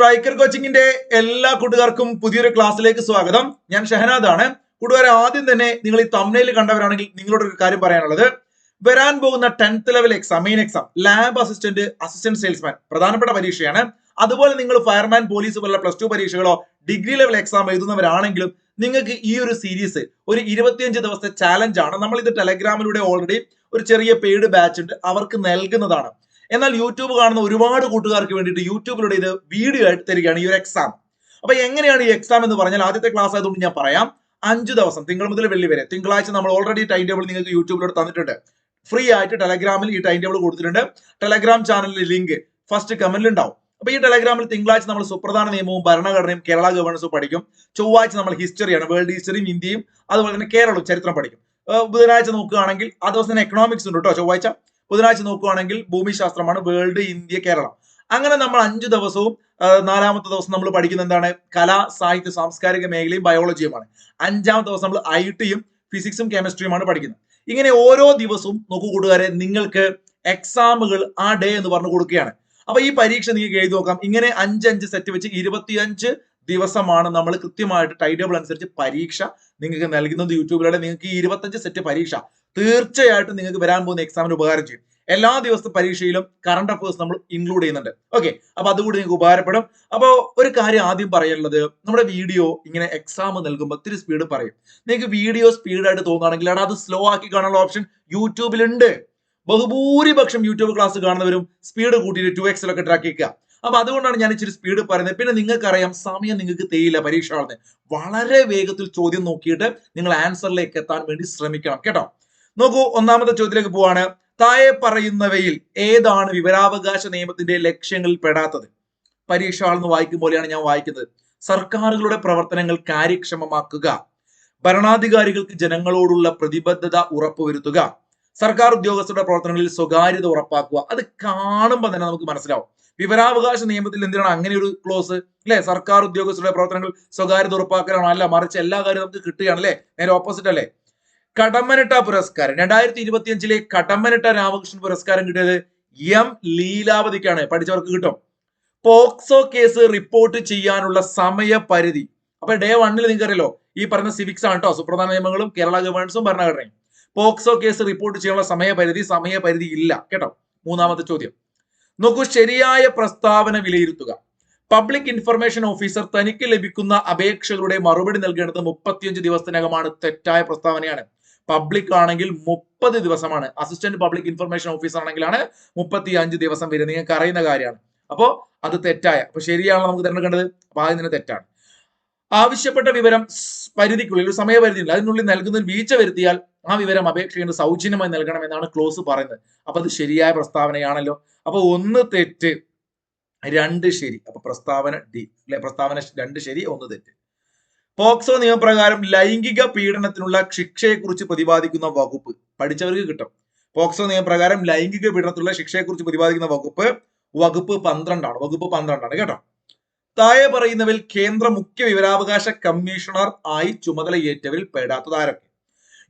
Striker കോച്ചിങ്ങിന്റെ എല്ലാ കൂട്ടുകാർക്കും പുതിയൊരു ക്ലാസ്സിലേക്ക് സ്വാഗതം. ഞാൻ ഷഹനാദ് ആണ് കൂട്ടുകാരെ ആദ്യം തന്നെ നിങ്ങൾ ഈ തമ്മിൽ കണ്ടവരാണെങ്കിൽ നിങ്ങളോട് ഒരു കാര്യം പറയാനുള്ളത്. വരാൻ പോകുന്ന tenth level exam main exam lab assistant assistant salesman പ്രധാനപ്പെട്ട പരീക്ഷയാണ്. അതുപോലെ നിങ്ങൾ ഫയർമാൻ പോലീസ് പോലുള്ള പ്ലസ് ടു പരീക്ഷകളോ ഡിഗ്രി ലെവൽ എക്സാം എഴുതുന്നവരാണെങ്കിലും നിങ്ങൾക്ക് ഈ ഒരു സീരീസ് ഒരു ഇരുപത്തിയഞ്ച് ദിവസത്തെ ചാലഞ്ച് ആണ്. നമ്മൾ ഇത് ടെലഗ്രാമിലൂടെ ഓൾറെഡി ഒരു ചെറിയ പെയ്ഡ് ബാച്ച് ഉണ്ട്. അവർക്ക് നൽകുന്നതാണ്. എന്നാൽ യൂട്യൂബ് കാണുന്ന ഒരുപാട് കൂട്ടുകാർക്ക് വേണ്ടിയിട്ട് യൂട്യൂബിലൂടെ ഇത് വീഡിയോ ആയിട്ട് തരികയാണ് ഈ ഒരു എക്സാം അപ്പൊ എങ്ങനെയാണ് ഈ എക്സാം എന്ന് പറഞ്ഞാൽ ആദ്യത്തെ ക്ലാസ് ആയതുകൊണ്ട് ഞാൻ പറയാം. അഞ്ച് ദിവസം തിങ്കൾ മുതൽ വെള്ളി വരെ തിങ്കളാഴ്ച നമ്മൾ ഓൾറെഡി ടൈം ടേബിൾ നിങ്ങൾക്ക് യൂട്യൂബിലൂടെ തന്നിട്ടുണ്ട്. ഫ്രീ ആയിട്ട് ടെലഗ്രാമിൽ ഈ ടൈം ടേബിൾ കൊടുത്തിട്ടുണ്ട്. ടെലഗ്രാം ചാനലിലെ ലിങ്ക് ഫസ്റ്റ് കമന്റിൽ ഉണ്ടാവും. അപ്പൊ ഈ ടെലഗ്രാമിൽ തിങ്കളാഴ്ച നമ്മൾ സുപ്രധാന നിയമവും ഭരണഘടനയും കേരള ഗവേണൻസും പഠിക്കും. ചൊവ്വാഴ്ച നമ്മൾ ഹിസ്റ്ററിയാണ് വേൾഡ് ഹിസ്റ്ററിയും ഇന്ത്യയും അതുപോലെ തന്നെ കേരളവും ചരിത്രം പഠിക്കും. ബുധനാഴ്ച നോക്കുകയാണെങ്കിൽ ആ ദിവസം എക്കണോമിക്സ് ഉണ്ട് കേട്ടോ ചൊവ്വാഴ്ച. ബുധനാഴ്ച നോക്കുകയാണെങ്കിൽ ഭൂമിശാസ്ത്രമാണ് വേൾഡ് ഇന്ത്യ കേരളം. അങ്ങനെ നമ്മൾ അഞ്ചു ദിവസവും നാലാമത്തെ ദിവസം നമ്മൾ പഠിക്കുന്ന എന്താണ്? കലാ സാഹിത്യ സാംസ്കാരിക മേഖലയും ബയോളജിയുമാണ്. അഞ്ചാമത്തെ ദിവസം നമ്മൾ ഐ ടിയും ഫിസിക്സും കെമിസ്ട്രിയുമാണ് പഠിക്കുന്നത്. ഇങ്ങനെ ഓരോ ദിവസവും നോക്കൂ കൂട്ടുകാരെ നിങ്ങൾക്ക് എക്സാമുകൾ ആ ഡേ എന്ന് പറഞ്ഞു കൊടുക്കുകയാണ്. അപ്പൊ ഈ പരീക്ഷ നിങ്ങൾക്ക് എഴുതി നോക്കാം. ഇങ്ങനെ അഞ്ച് അഞ്ച് സെറ്റ് വെച്ച് ഇരുപത്തിയഞ്ച് ദിവസമാണ് നമ്മൾ കൃത്യമായിട്ട് ടൈം ടേബിൾ അനുസരിച്ച് പരീക്ഷ നിങ്ങൾക്ക് നൽകുന്നത് യൂട്യൂബിലൂടെ. നിങ്ങൾക്ക് ഈ ഇരുപത്തഞ്ച് സെറ്റ് പരീക്ഷ തീർച്ചയായിട്ടും നിങ്ങൾക്ക് വരാൻ പോകുന്ന എക്സാമിന് ഉപകാരം ചെയ്യും. എല്ലാ ദിവസത്തെ പരീക്ഷയിലും കറണ്ട് അഫയേഴ്സ് നമ്മൾ ഇൻക്ലൂഡ് ചെയ്യുന്നുണ്ട്. ഓക്കെ അപ്പൊ അതുകൂടി നിങ്ങൾക്ക് ഉപകാരപ്പെടും. അപ്പോൾ ഒരു കാര്യം ആദ്യം പറയാനുള്ളത് നമ്മുടെ വീഡിയോ ഇങ്ങനെ എക്സാം നൽകുമ്പോൾ ഒത്തിരി സ്പീഡ് പറയും. നിങ്ങൾക്ക് വീഡിയോ സ്പീഡായിട്ട് തോന്നുകയാണെങ്കിൽ അത് സ്ലോ ആക്കി കാണാനുള്ള ഓപ്ഷൻ യൂട്യൂബിലുണ്ട് ബഹുഭൂരിപക്ഷം യൂട്യൂബ് ക്ലാസ് കാണുന്നവരും സ്പീഡ് കൂട്ടിയിട്ട് ടു എക്സിലൊക്കെ ട്രാക്ക് ചെയ്യുക. അപ്പൊ അതുകൊണ്ടാണ് ഞാൻ ഇച്ചിരി സ്പീഡ് പറയുന്നത്. പിന്നെ നിങ്ങൾക്കറിയാം സമയം നിങ്ങൾക്ക് തേയില്ല പരീക്ഷ വളരെ വേഗത്തിൽ ചോദ്യം നോക്കിയിട്ട് നിങ്ങൾ ആൻസറിലേക്ക് എത്താൻ വേണ്ടി ശ്രമിക്കണം. കേട്ടോ? നോക്കൂ ഒന്നാമത്തെ ചോദ്യത്തിലേക്ക് പോവാണ്. താഴെ പറയുന്നവയിൽ ഏതാണ് വിവരാവകാശ നിയമത്തിന്റെ ലക്ഷ്യങ്ങളിൽ പെടാത്തത്? പരീക്ഷ ആളെന്ന് വായിക്കും പോലെയാണ് ഞാൻ വായിക്കുന്നത്. സർക്കാരുകളുടെ പ്രവർത്തനങ്ങൾ കാര്യക്ഷമമാക്കുക. ഭരണാധികാരികൾക്ക് ജനങ്ങളോടുള്ള പ്രതിബദ്ധത ഉറപ്പുവരുത്തുക. സർക്കാർ ഉദ്യോഗസ്ഥരുടെ പ്രവർത്തനങ്ങളിൽ സ്വകാര്യത ഉറപ്പാക്കുക. അത് കാണുമ്പോൾ തന്നെ നമുക്ക് മനസ്സിലാവും. വിവരാവകാശ നിയമത്തിൽ എന്തിനാണ് അങ്ങനെ ഒരു ക്ലോസ് അല്ലെ? സർക്കാർ ഉദ്യോഗസ്ഥരുടെ പ്രവർത്തനങ്ങൾ സ്വകാര്യത ഉറപ്പാക്കലാണോ. അല്ല മറിച്ച് എല്ലാ കാര്യവും നമുക്ക് കിട്ടുകയാണ് അല്ലെ? നേരെ ഓപ്പോസിറ്റ് അല്ലേ? കടമ്മനിട്ട പുരസ്കാരം. രണ്ടായിരത്തി ഇരുപത്തിയഞ്ചിലെ കടമ്മനിട്ട രാമകൃഷ്ണൻ പുരസ്കാരം കിട്ടിയത് എം ലീലാവതിക്കാണ്. പഠിച്ചവർക്ക് കിട്ടും. പോക്സോ കേസ് റിപ്പോർട്ട് ചെയ്യാനുള്ള സമയപരിധി. അപ്പൊ ഡേ വണ്ണിൽ നിങ്ങൾക്ക് അറിയല്ലോ ഈ പറഞ്ഞ സിവിക്സ് ആണ് കേട്ടോ സുപ്രധാന നിയമങ്ങളും കേരള ഗവേണൻസും ഭരണഘടനയും. പോക്സോ കേസ് റിപ്പോർട്ട് ചെയ്യാനുള്ള സമയപരിധി സമയപരിധി ഇല്ല. കേട്ടോ മൂന്നാമത്തെ ചോദ്യം. നോക്കൂ ശരിയായ പ്രസ്താവന വിലയിരുത്തുക. പബ്ലിക് ഇൻഫർമേഷൻ ഓഫീസർ തനിക്ക് ലഭിക്കുന്ന അപേക്ഷകളുടെ മറുപടി നൽകേണ്ടത് മുപ്പത്തിയഞ്ച് ദിവസത്തിനകമാണ്. തെറ്റായ പ്രസ്താവനയാണ്. പബ്ലിക് ആണെങ്കിൽ മുപ്പത് ദിവസമാണ്. അസിസ്റ്റന്റ് പബ്ലിക് ഇൻഫർമേഷൻ ഓഫീസർ ആണെങ്കിലാണ് മുപ്പത്തി അഞ്ച് ദിവസം വരെ നിങ്ങൾക്ക് അറിയുന്ന കാര്യമാണ്. അപ്പോ അത് തെറ്റായ. അപ്പൊ ശരിയാണോ നമുക്ക് തിരഞ്ഞെടുക്കേണ്ടത്? അപ്പൊ ആദ്യം തന്നെ തെറ്റാണ്. ആവശ്യപ്പെട്ട വിവരം പരിധിക്കുള്ളിൽ ഒരു സമയപരിധി ഉണ്ട് അതിനുള്ളിൽ നൽകുന്നതിൽ വീഴ്ച വരുത്തിയാൽ ആ വിവരം അപേക്ഷകന് സൗജന്യമായി നൽകണം എന്നാണ് ക്ലോസ് പറയുന്നത്. അപ്പൊ അത് ശരിയായ പ്രസ്താവനയാണല്ലോ. അപ്പൊ ഒന്ന് തെറ്റ് രണ്ട് ശരി. അപ്പൊ പ്രസ്താവന ഡി അല്ലെ? പ്രസ്താവന രണ്ട് ശരി ഒന്ന് തെറ്റ്. പോക്സോ നിയമപ്രകാരം ലൈംഗിക പീഡനത്തിനുള്ള ശിക്ഷയെക്കുറിച്ച് പ്രതിപാദിക്കുന്ന വകുപ്പ് പഠിച്ചവർക്ക് കിട്ടും. പോക്സോ നിയമപ്രകാരം ലൈംഗിക പീഡനത്തിലുള്ള ശിക്ഷയെക്കുറിച്ച് പ്രതിപാദിക്കുന്ന വകുപ്പ് വകുപ്പ് പന്ത്രണ്ടാണ്. വകുപ്പ് പന്ത്രണ്ടാണ് കേട്ടോ. താഴെ പറയുന്നവരിൽ കേന്ദ്ര മുഖ്യ വിവരാവകാശ കമ്മീഷണർ ആയി ചുമതലയേറ്റവരിൽ പെടാത്തത് ആരൊക്കെ?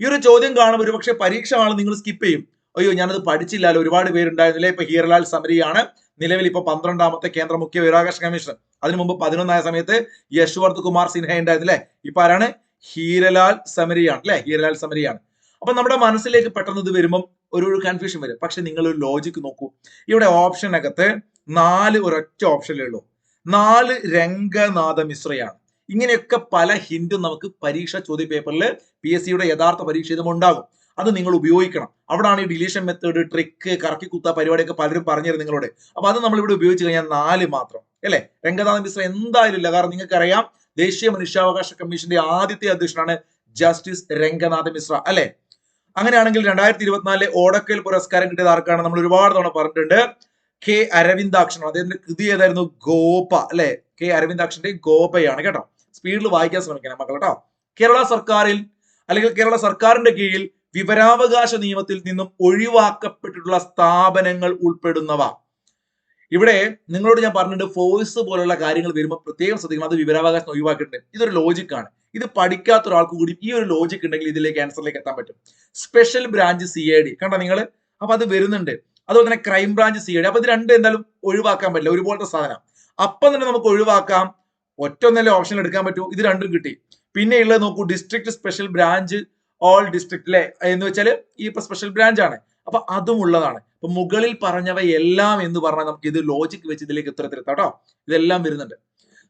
ഈ ഒരു ചോദ്യം കാണുമ്പോൾ ഒരുപക്ഷെ പരീക്ഷ ആണ് നിങ്ങൾ സ്കിപ്പ് ചെയ്യും. അയ്യോ ഞാനത് പഠിച്ചില്ലല്ലോ ഒരുപാട് പേരുണ്ടായിരുന്നില്ലേ? ഇപ്പൊ ഹീർലാൽ സമരിയാണ്. നിലവിൽ ഇപ്പൊ പന്ത്രണ്ടാമത്തെ കേന്ദ്ര മുഖ്യ വിവരാകാശ കമ്മീഷണർ. അതിനു മുമ്പ് പതിനൊന്നായ സമയത്ത് യശ്വർത്ത് കുമാർ സിൻഹ ഉണ്ടായിരുന്നില്ലേ? ഇപ്പൊ ആരാണ്? ഹീരലാൽ സമരിയാണ് അല്ലെ? ഹീരലാൽ സമരിയാണ്. അപ്പൊ നമ്മുടെ മനസ്സിലേക്ക് പെട്ടെന്ന് ഇത് വരുമ്പം ഒരു ഒരു കൺഫ്യൂഷൻ വരും. പക്ഷെ നിങ്ങൾ ഒരു ലോജിക്ക് നോക്കൂ. ഇവിടെ ഓപ്ഷനകത്ത് നാല് ഒരൊറ്റ ഓപ്ഷനേ ഉള്ളൂ. നാല് രംഗനാഥ മിശ്രയാണ്. ഇങ്ങനെയൊക്കെ പല ഹിന്റും നമുക്ക് പരീക്ഷ ചോദ്യ പേപ്പറിൽ പി എസ് സിയുടെ യഥാർത്ഥ പരീക്ഷ ഇതും ഉണ്ടാകും. അത് നിങ്ങൾ ഉപയോഗിക്കണം. അവിടാണ് ഈ ഡിലീഷൻ മെത്തേഡ് ട്രിക്ക് കറക്കി കുത്ത പരിപാടിയൊക്കെ പലരും പറഞ്ഞത് നിങ്ങളോട്. അപ്പൊ അത് നമ്മൾ ഇവിടെ ഉപയോഗിച്ച് കഴിഞ്ഞാൽ നാല് മാത്രം. അല്ലെ? രംഗനാഥ മിശ്ര എന്തായാലും ഇല്ല. കാരണം നിങ്ങൾക്കറിയാം ദേശീയ മനുഷ്യാവകാശ കമ്മീഷന്റെ ആദ്യത്തെ അധ്യക്ഷനാണ് ജസ്റ്റിസ് രംഗനാഥ മിശ്ര. അല്ലെ? അങ്ങനെയാണെങ്കിൽ രണ്ടായിരത്തി ഇരുപത്തിനാലിലെ ഓടക്കൽ പുരസ്കാരം കിട്ടിയത് ആർക്കാണ്? നമ്മൾ ഒരുപാട് തവണ പറഞ്ഞിട്ടുണ്ട്. കെ അരവിന്ദാക്ഷൻ അദ്ദേഹത്തിന്റെ കൃതി ഏതായിരുന്നു? ഗോപ. അല്ലെ? കെ അരവിന്ദാക്ഷന്റെ ഗോപയാണ് കേട്ടോ. സ്പീഡിൽ വായിക്കാൻ ശ്രമിക്കണം മക്കൾ കേട്ടോ. കേരള സർക്കാരിൽ അല്ലെങ്കിൽ കേരള സർക്കാരിന്റെ കീഴിൽ വിവരാവകാശ നിയമത്തിൽ നിന്നും ഒഴിവാക്കപ്പെട്ടിട്ടുള്ള സ്ഥാപനങ്ങൾ ഉൾപ്പെടുന്നവ. ഇവിടെ നിങ്ങളോട് ഞാൻ പറഞ്ഞിട്ട് ഫോഴ്സ് പോലുള്ള കാര്യങ്ങൾ വരുമ്പോൾ പ്രത്യേകം ശ്രദ്ധിക്കണം. അത് വിവരാവകാശം ഒഴിവാക്കിയിട്ടുണ്ട്. ഇതൊരു ലോജിക്കാണ് ഇത് പഠിക്കാത്ത ഒരാൾക്ക് കൂടി ഈ ഒരു ലോജിക് ഉണ്ടെങ്കിൽ ഇതിലേക്ക് ആൻസറിലേക്ക് എത്താൻ പറ്റും. Special branch C I D കണ്ടോ നിങ്ങൾ അപ്പൊ അത് വരുന്നുണ്ട്. അതുപോലെ തന്നെ crime branch C I D അപ്പൊ ഇത് രണ്ട് എന്തായാലും ഒഴിവാക്കാൻ പറ്റില്ല. ഒരുപോലത്തെ സാധനം. അപ്പം തന്നെ നമുക്ക് ഒഴിവാക്കാം. ഒറ്റ ഒന്നല്ലേ ഓപ്ഷൻ എടുക്കാൻ പറ്റൂ. ഇത് രണ്ടും കിട്ടി. പിന്നെ ഉള്ളത് നോക്കൂ. District special branch all district അല്ലെ എന്ന് വെച്ചാൽ ഈ ഇപ്പൊ സ്പെഷ്യൽ ബ്രാഞ്ച് ആണ്. അപ്പൊ അതും ഉള്ളതാണ്. അപ്പൊ മുകളിൽ പറഞ്ഞവ എല്ലാം എന്ന് പറഞ്ഞാൽ നമുക്ക് ഇത് ലോജിക് വെച്ച് ഇതിലേക്ക് ഉത്തരത്തിലെത്താം കേട്ടോ ഇതെല്ലാം വരുന്നുണ്ട്.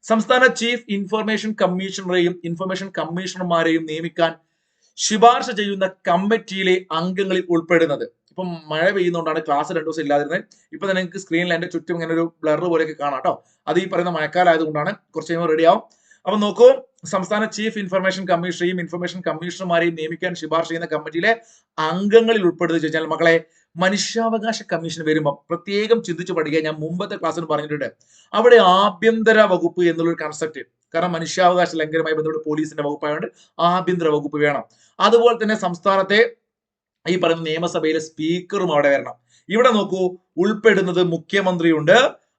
സംസ്ഥാന ചീഫ് ഇൻഫർമേഷൻ കമ്മീഷണറെയും ഇൻഫർമേഷൻ കമ്മീഷണർമാരെയും നിയമിക്കാൻ ശുപാർശ ചെയ്യുന്ന കമ്മിറ്റിയിലെ അംഗങ്ങളിൽ ഉൾപ്പെടുന്നത്. ഇപ്പം മഴ പെയ്യുന്നതുകൊണ്ടാണ് ക്ലാസ് രണ്ടു ദിവസം ഇല്ലാതിരുന്നത്. ഇപ്പൊ തന്നെ നിങ്ങൾക്ക് സ്ക്രീനിൽ എന്റെ ചുറ്റും ഇങ്ങനെ ഒരു ബ്ലർ പോലെയൊക്കെ കാണാം കേട്ടോ അത് ഈ പറയുന്ന മഴക്കാലം ആയതുകൊണ്ടാണ് കുറച്ച് കഴിയുമ്പോൾ റെഡി ആവും. അപ്പൊ നോക്കൂ സംസ്ഥാന ചീഫ് ഇൻഫർമേഷൻ കമ്മീഷണറെയും ഇൻഫർമേഷൻ കമ്മീഷണർമാരെയും നിയമിക്കാൻ ശുപാർശ ചെയ്യുന്ന കമ്മിറ്റിയിലെ അംഗങ്ങളിൽ ഉൾപ്പെടുത്തി ചോദിച്ചാൽ മക്കളെ മനുഷ്യാവകാശ കമ്മീഷൻ വരുമ്പോൾ പ്രത്യേകം ചിന്തിച്ചു പഠിക്കുക ഞാൻ മുമ്പത്തെ ക്ലാസ്സിൽ പറഞ്ഞിട്ടുണ്ട്. അവിടെ ആഭ്യന്തര വകുപ്പ് എന്നുള്ളൊരു കൺസെപ്റ്റ് കാരണം മനുഷ്യാവകാശ ലംഘനമായി ബന്ധപ്പെട്ട് പോലീസിന്റെ വകുപ്പായതുകൊണ്ട് ആഭ്യന്തര വകുപ്പ് വേണം. അതുപോലെ തന്നെ സംസ്ഥാനത്തെ ഈ പറയുന്ന നിയമസഭയിലെ സ്പീക്കറും അവിടെ വരണം. ഇവിടെ നോക്കൂ ഉൾപ്പെടുന്നത് മുഖ്യമന്ത്രിയുണ്ട്.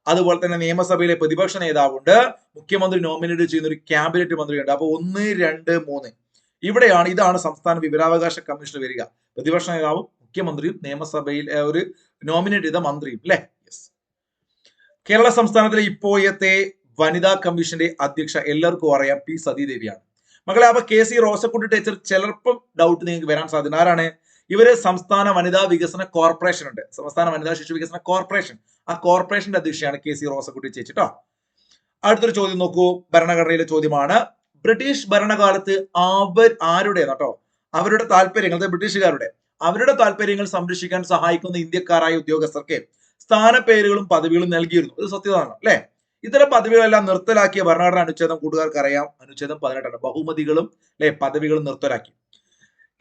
അതുപോലെ തന്നെ നിയമസഭയിലെ പ്രതിപക്ഷ നേതാവുണ്ട്. മുഖ്യമന്ത്രി നോമിനേറ്റ് ചെയ്യുന്ന ഒരു ക്യാബിനറ്റ് മന്ത്രിയുണ്ട്. അപ്പൊ ഒന്ന് രണ്ട് മൂന്ന്. ഇവിടെയാണ് ഇതാണ് സംസ്ഥാന വിവരാവകാശ കമ്മീഷൻ വരിക. പ്രതിപക്ഷ നേതാവും മുഖ്യമന്ത്രിയും നിയമസഭയിൽ ഒരു നോമിനേറ്റ് ചെയ്ത മന്ത്രിയും അല്ലെ യെസ് കേരള സംസ്ഥാനത്തിലെ ഇപ്പോഴത്തെ വനിതാ കമ്മീഷന്റെ അധ്യക്ഷ എല്ലാവർക്കും അറിയാം പി. സതീദേവിയാണ്. മകളെ അപ്പൊ കെ. സി. റോസക്കുട്ടി ടീച്ചർ ചിലപ്പം ഡൗട്ട് നിങ്ങൾക്ക് വരാൻ സാധ്യത ആരാണ്? ഇവർ സംസ്ഥാന വനിതാ വികസന കോർപ്പറേഷൻ ഉണ്ട്. സംസ്ഥാന വനിതാ ശിശു വികസന കോർപ്പറേഷൻ. ആ കോർപ്പറേഷന്റെ അധ്യക്ഷയാണ് കെ സി റോസക്കുട്ടി ചേച്ചി കേട്ടോ അടുത്തൊരു ചോദ്യം നോക്കൂ. ഭരണഘടനയിലെ ചോദ്യമാണ്. ബ്രിട്ടീഷ് ഭരണകാലത്ത് അവർ ആരുടെ കേട്ടോ അവരുടെ താല്പര്യങ്ങൾ ബ്രിട്ടീഷുകാരുടെ. അവരുടെ താല്പര്യങ്ങൾ സംരക്ഷിക്കാൻ സഹായിക്കുന്ന ഇന്ത്യക്കാരായ ഉദ്യോഗസ്ഥർക്ക് സ്ഥാനപ്പേരുകളും പദവികളും നൽകിയിരുന്നു. ഇത് സത്യതാണ് അല്ലെ? ഇത്തരം പദവികളെല്ലാം നിർത്തലാക്കിയ ഭരണഘടന അനുച്ഛേദം കൂട്ടുകാർക്ക് അറിയാം. അനുച്ഛേദം പതിനെട്ടാണ്. ബഹുമതികളും അല്ലെ പദവികളും നിർത്തലാക്കി.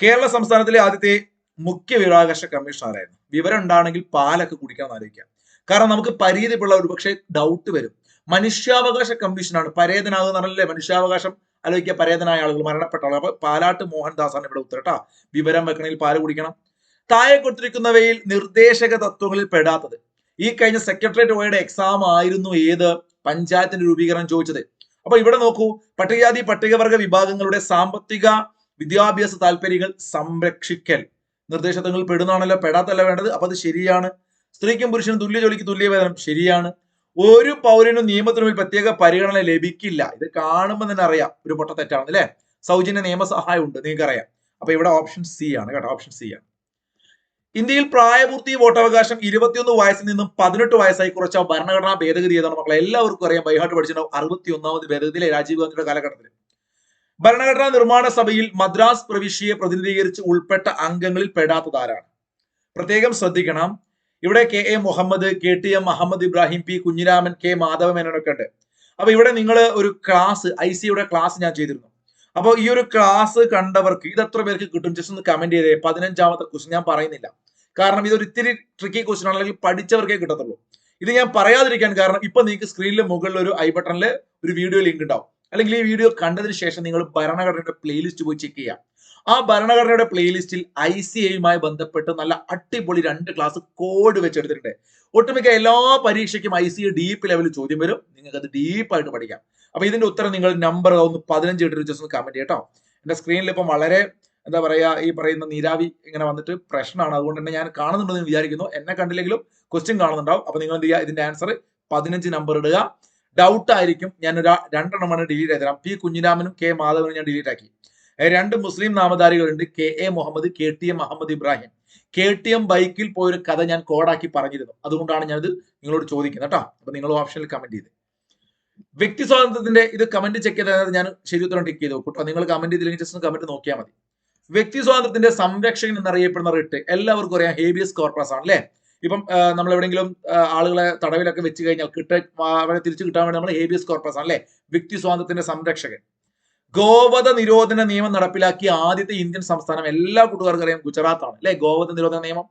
കേരള സംസ്ഥാനത്തിലെ ആദ്യത്തെ മുഖ്യ വിവരാവകാശ കമ്മീഷണറായിരുന്നു വിവരം ഉണ്ടാണെങ്കിൽ പാലൊക്കെ കുടിക്കാൻ ആലോചിക്കാം. കാരണം നമുക്ക് പരീതിപ്പുള്ള ഒരു പക്ഷേ ഡൗട്ട് വരും. മനുഷ്യാവകാശ കമ്മീഷനാണ് പരേതനാകുന്ന പറഞ്ഞല്ലേ? മനുഷ്യാവകാശം ആലോചിക്കുക പരേതനായ ആളുകൾ മരണപ്പെട്ട ആളുകൾ. അപ്പൊ പാലാട്ട് മോഹൻദാസാണ് ഇവിടെ ഉത്തരട്ടാ വിവരം വെക്കണമെങ്കിൽ പാൽ കുടിക്കണം. താഴെ കൊടുത്തിരിക്കുന്നവയിൽ നിർദ്ദേശക തത്വങ്ങളിൽ പെടാത്തത്. ഈ കഴിഞ്ഞ സെക്രട്ടേറിയറ്റ് ഓയുടെ എക്സാം ആയിരുന്നു ഏത്? പഞ്ചായത്തിന്റെ രൂപീകരണം ചോദിച്ചത്. അപ്പൊ ഇവിടെ നോക്കൂ പട്ടികജാതി പട്ടികവർഗ വിഭാഗങ്ങളുടെ സാമ്പത്തിക വിദ്യാഭ്യാസ താല്പര്യങ്ങൾ സംരക്ഷിക്കൽ. നിർദ്ദേശങ്ങളിൽ പെടുന്നതാണല്ലോ പെടാത്തല്ല വേണ്ടത്. അപ്പൊ അത് ശരിയാണ്. സ്ത്രീക്കും പുരുഷനും തുല്യ ജോലിക്ക് തുല്യ വേതനം ശരിയാണ്. ഒരു പൗരനും നിയമത്തിനുമിൽ പ്രത്യേക പരിഗണന ലഭിക്കില്ല. ഇത് കാണുമ്പോൾ തന്നെ അറിയാം. ഒരു പൊട്ട തെറ്റാണ് അല്ലെ? സൗജന്യ നിയമസഹായം ഉണ്ട് നിങ്ങൾക്ക് അറിയാം അപ്പൊ ഇവിടെ ഓപ്ഷൻ സി ആണ് കേട്ടോ ഓപ്ഷൻ സി ആണ്. ഇന്ത്യയിൽ പ്രായപൂർത്തി വോട്ടവകാശം ഇരുപത്തിയൊന്ന് വയസ്സിൽ നിന്നും പതിനെട്ട് വയസ്സായി കുറച്ച ഭരണഘടനാ ഭേദഗതി ഏതാണ് മക്കളെ? എല്ലാവർക്കും അറിയാം. ബൈഹാട്ട് പഠിച്ചിട്ടുണ്ടാവും അറുപത്തി ഒന്നാമത് ഭേദഗതിയിലെ രാജീവ് ഗാന്ധിയുടെ കാലഘട്ടത്തിൽ ഭരണഘടനാ നിർമ്മാണ സഭയിൽ മദ്രാസ് പ്രവിശ്യയെ പ്രതിനിധീകരിച്ച് ഉൾപ്പെട്ട അംഗങ്ങളിൽ പെടാത്തതാരാണ് പ്രത്യേകം ശ്രദ്ധിക്കണം. ഇവിടെ K A Muhammad K T M Muhammad Ibrahim P Kunhiraman K Madhava മേനോനൊക്കെ ഉണ്ട്. അപ്പൊ ഇവിടെ നിങ്ങൾ ഒരു ക്ലാസ് ഐ സിയുടെ ക്ലാസ് ഞാൻ ചെയ്തിരുന്നു. അപ്പോൾ ഈ ഒരു ക്ലാസ് കണ്ടവർക്ക് ഇത് എത്ര പേർക്ക് കിട്ടും? ജസ്റ്റ് ഒന്ന് കമന്റ് ചെയ്തേ. പതിനഞ്ചാമത്തെ ക്വസ്റ്റ്യൻ ഞാൻ പറയുന്നില്ല. കാരണം ഇതൊരു ഇത്തിരി ട്രിക്കി ക്വസ്റ്റ്യൻ ആണ്. അല്ലെങ്കിൽ പഠിച്ചവർക്കേ കിട്ടത്തുള്ളൂ. ഇത് ഞാൻ പറയാതിരിക്കാൻ കാരണം ഇപ്പൊ നിങ്ങൾക്ക് സ്ക്രീനിൽ മുകളിൽ ഒരു ഐ ബട്ടണിൽ ഒരു വീഡിയോ ലിങ്ക് ഉണ്ടാവും. അല്ലെങ്കിൽ ഈ വീഡിയോ കണ്ടതിന് ശേഷം നിങ്ങൾ ഭരണഘടനയുടെ പ്ലേലിസ്റ്റ് പോയി ചെക്ക് ചെയ്യാം. ആ ഭരണഘടനയുടെ പ്ലേലിസ്റ്റിൽ ഐ സി ഐയുമായി ബന്ധപ്പെട്ട് നല്ല അടിപൊളി രണ്ട് ക്ലാസ് കോഡ് വെച്ചെടുത്തിട്ടുണ്ട്. ഒട്ടുമിക്ക എല്ലാ പരീക്ഷയ്ക്കും ഐ സി ഡീപ്പ് ലെവലിൽ ചോദ്യം വരും. നിങ്ങൾക്ക് അത് ഡീപ്പായിട്ട് പഠിക്കാം. അപ്പൊ ഇതിന്റെ ഉത്തരം നിങ്ങൾ നമ്പർ ഒന്ന് പതിനഞ്ച് ഇട്ടിട്ട് ജസ്റ്റ് ഒന്ന് കമന്റ് ചെയ്യട്ടോ. എന്റെ സ്ക്രീനിൽ ഇപ്പം വളരെ എന്താ പറയാ ഈ പറയുന്ന നീരാവി ഇങ്ങനെ വന്നിട്ട് പ്രശ്നമാണ്. അതുകൊണ്ട് തന്നെ ഞാൻ കാണുന്നുണ്ടെന്ന് വിചാരിക്കുന്നു. എന്നെ കണ്ടില്ലെങ്കിലും ക്വസ്റ്റ്യൻ കാണുന്നുണ്ടാവും. അപ്പൊ നിങ്ങൾ എന്ത് ചെയ്യുക? ഇതിന്റെ ആൻസർ പതിനഞ്ച് നമ്പർ ഇടുക. ഡൗട്ട് ആയിരിക്കും. ഞാൻ ഒരു രണ്ടെണ്ണമാണ് ഡിലീറ്റ് ആയി തരാം പി കുഞ്ഞിരാമനും കെ മാധവനും ഞാൻ ഡിലീറ്റ് ആക്കി. രണ്ട് മുസ്ലിം നാമധാരികളുണ്ട്. K A Muhammad K T M Ahammad Ibrahim. K T M ബൈക്കിൽ പോയൊരു കഥ ഞാൻ കോഡാക്കി പറഞ്ഞിരുന്നു. അതുകൊണ്ടാണ് ഞാനിത് നിങ്ങളോട് ചോദിക്കുന്നത് കേട്ടോ. അപ്പൊ നിങ്ങൾ ഓപ്ഷനിൽ കമന്റ് ചെയ്ത്. വ്യക്തി സ്വാതന്ത്ര്യത്തിന്റെ ഇത് കമന്റ് ചെക്ക് ചെയ്തത് ഞാൻ ശരി ഉത്തരം ടിക്ക് ചെയ്തു. കേട്ടോ നിങ്ങൾ കമന്റ് ചെയ്തില്ലെങ്കിൽ ജസ്റ്റ് കമന്റ് നോക്കിയാൽ മതി. വ്യക്തി സ്വാതന്ത്ര്യത്തിന്റെ സംരക്ഷകൻ എന്നറിയപ്പെടുന്ന റിട്ട് എല്ലാവർക്കും അറിയാം. ഹേബിയസ് കോർപ്പസ് ആണ് അല്ലെ ഇപ്പം നമ്മൾ എവിടെയെങ്കിലും ആളുകളെ തടവിലൊക്കെ വെച്ച് കഴിഞ്ഞാൽ കിട്ട അവരെ തിരിച്ചു കിട്ടാൻ വേണ്ടി നമ്മൾ ഹേബിയസ് കോർപ്പസ് ആണ്. അല്ലെ? വ്യക്തി സ്വാതന്ത്ര്യത്തിന്റെ സംരക്ഷകൻ. ഗോവധ നിരോധന നിയമം നടപ്പിലാക്കിയ ആദ്യത്തെ ഇന്ത്യൻ സംസ്ഥാനം എല്ലാ കൂട്ടുകാർക്കും അറിയാം ഗുജറാത്ത് ആണ്. അല്ലെ? ഗോവധ നിരോധന നിയമം.